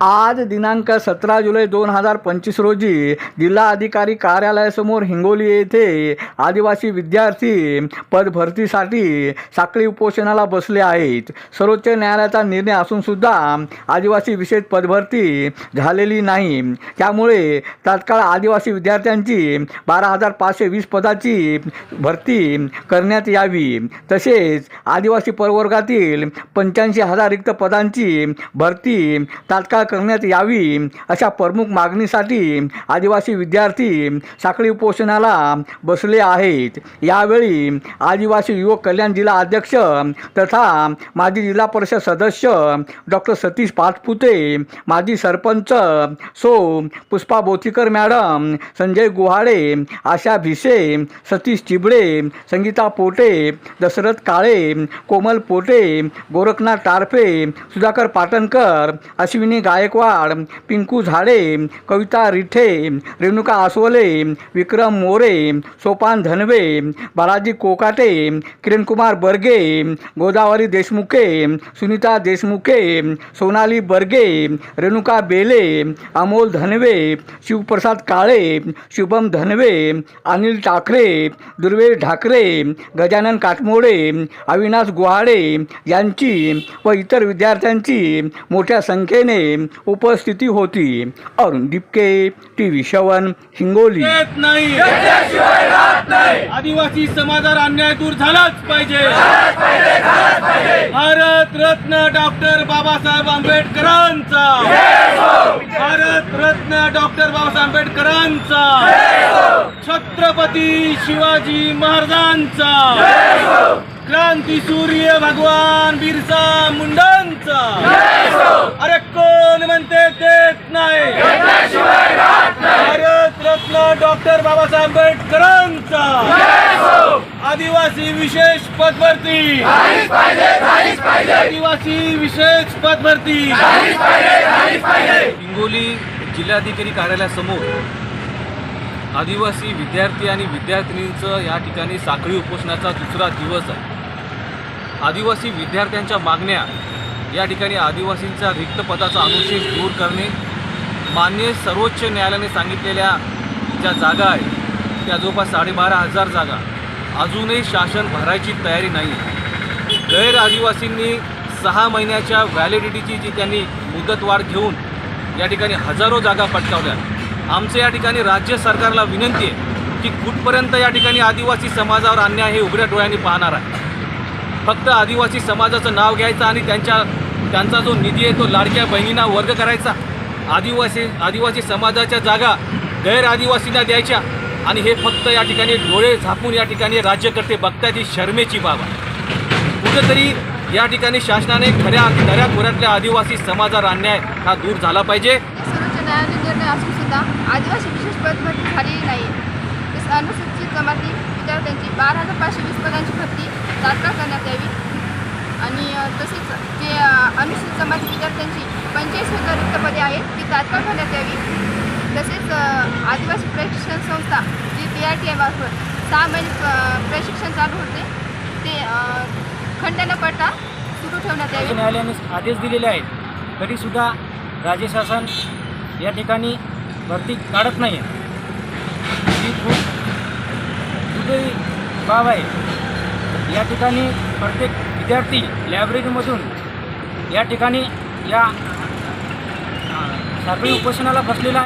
आज दिनांक सतरा जुलै दोन हजार पंचवीस रोजी जिल्हा अधिकारी कार्यालयासमोर हिंगोली येथे आदिवासी विद्यार्थी पदभरतीसाठी साखळी उपोषणाला बसले आहेत. सर्वोच्च न्यायालयाचा निर्णय असून सुद्धा आदिवासी विशेष पदभरती झालेली नाही. त्यामुळे तात्काळ आदिवासी विद्यार्थ्यांची बारा हजार पाचशे वीस पदाची भरती करण्यात यावी. तसेच आदिवासी प्रवर्गातील पंच्याऐंशी हजार रिक्त पदांची भरती तात्काळ करण्यात यावी अशा प्रमुख मागणीसाठी आदिवासी विद्यार्थी साखळी उपोषणाला बसले आहेत. यावेळी आदिवासी युवक कल्याण जिल्हा अध्यक्ष तथा माजी जिल्हा परिषद सदस्य डॉक्टर सतीश पाटपुते माजी सरपंच सो पुष्पा बोथीकर मॅडम संजय गुहाडे आशा भिसे सतीश चिबडे संगीता पोटे दशरथ काळे कोमल पोटे गोरखनाथ टारफे सुधाकर पाटणकर अश्विनी गायकवाड पिंकू झाडे कविता रिठे रेणुका आसवले विक्रम मोरे सोपान धनवे बालाजी कोकाटे किरणकुमार बर्गे गोदावरी देशमुखे सुनीता देशमुखे सोनाली बर्गे रेणुका बेले अमोल धनवे शिवप्रसाद काळे शुभम धनवे अनिल ठाकरे दुर्वे ढाकरे गजानन काटमोडे अविनाश गुहाडे यांची व इतर विद्यार्थ्यांची मोठ्या संख्येने उपस्थिती होती. अरुण दिपके टी व्ही शवन हिंगोली. येत नाही. आदिवासी समाजावर अन्याय दूर झालाच पाहिजे. भारत रत्न डॉक्टर बाबासाहेब आंबेडकरांचा. भारत रत्न डॉक्टर बाबासाहेब आंबेडकरांचा. छत्रपती शिवाजी महाराजांचा. क्रांती सूर्य भगवान बिरसा मुंडांचा. म्हणते देत नाही. भारत रत्न डॉक्टर बाबासाहेब आंबेडकरांचा. आदिवासी विशेष पदभरती. आदिवासी विशेष पदभरती. हिंगोली जिल्हाधिकारी कार्यालयासमोर आदिवासी विद्यार्थी आणि विद्यार्थिनींचं या ठिकाणी साखळी उपोषणाचा दुसरा दिवस आहे. आदिवासी विद्यार्थ्यांच्या मागण्या या ठिकाणी आदिवासींचा रिक्त पदाचा अनुशेष दूर करणे मान्य सर्वोच्च न्यायालयाने सांगितलेल्या ज्या जागा आहेत त्या जवळपास साडेबारा हजार जागा. अजूनही शासन भरायची तयारी नाही. आहे गैर आदिवासींनी सहा महिन्याच्या व्हॅलिडिटीची जी त्यांनी मुदतवाढ घेऊन या ठिकाणी हजारो जागा पटकावल्या. आमचं या ठिकाणी राज्य सरकारला विनंती आहे की कुठपर्यंत या ठिकाणी आदिवासी समाजावर अन्याय हे उघड्या डोळ्यांनी पाहणार आहे. फक्त आदिवासी समाजाचं नाव घ्यायचं आणि त्यांच्या त्यांचा जो निधी आहे तो लाडक्या बहिणींना वर्ग करायचा. आदिवासी आदिवासी समाजाच्या जागा गैर आदिवासींना द्यायच्या. आणि हे फक्त या ठिकाणी डोळे झाकून या ठिकाणी राज्यकर्ते बघतात ही शर्मेची बाब आहे. कुठंतरी या ठिकाणी शासनाने खऱ्या खऱ्या खोऱ्यातल्या आदिवासी समाजावर अन्याय हा दूर झाला पाहिजे. सर्वोच्च न्यायालय निर्णय असून सुद्धा आदिवासी विशेष पदभरती झालेली नाही. अनुसूचित जमाती विद्यार्थ्यांची बारा हजार पाचशे वीस पदांची भरती तात्काळ करण्यात यावी आणि अ, तसेच जे अ, समाज विद्यार्थ्यांची पंचवीस हजार रिक्त पदे आहेत. ती तात्काळ भरण्यात यावी. तसेच आदिवासी प्रशिक्षण संस्था जी पी आर टी एमार्फत सहा महिने प्रशिक्षण चालू होते ते खंड न पडता सुरू ठेवण्यात यावे. न्यायालयाने आदेश दिलेले आहेत. तरीसुद्धा राज्य शासन या ठिकाणी भरती काढत नाही आहे ही खूप दुर्दैवी बाब आहे. या ठिकाणी प्रत्येक विद्यार्थी लायब्ररीमधून या ठिकाणी या साखळी उपोषणाला बसलेला आहे.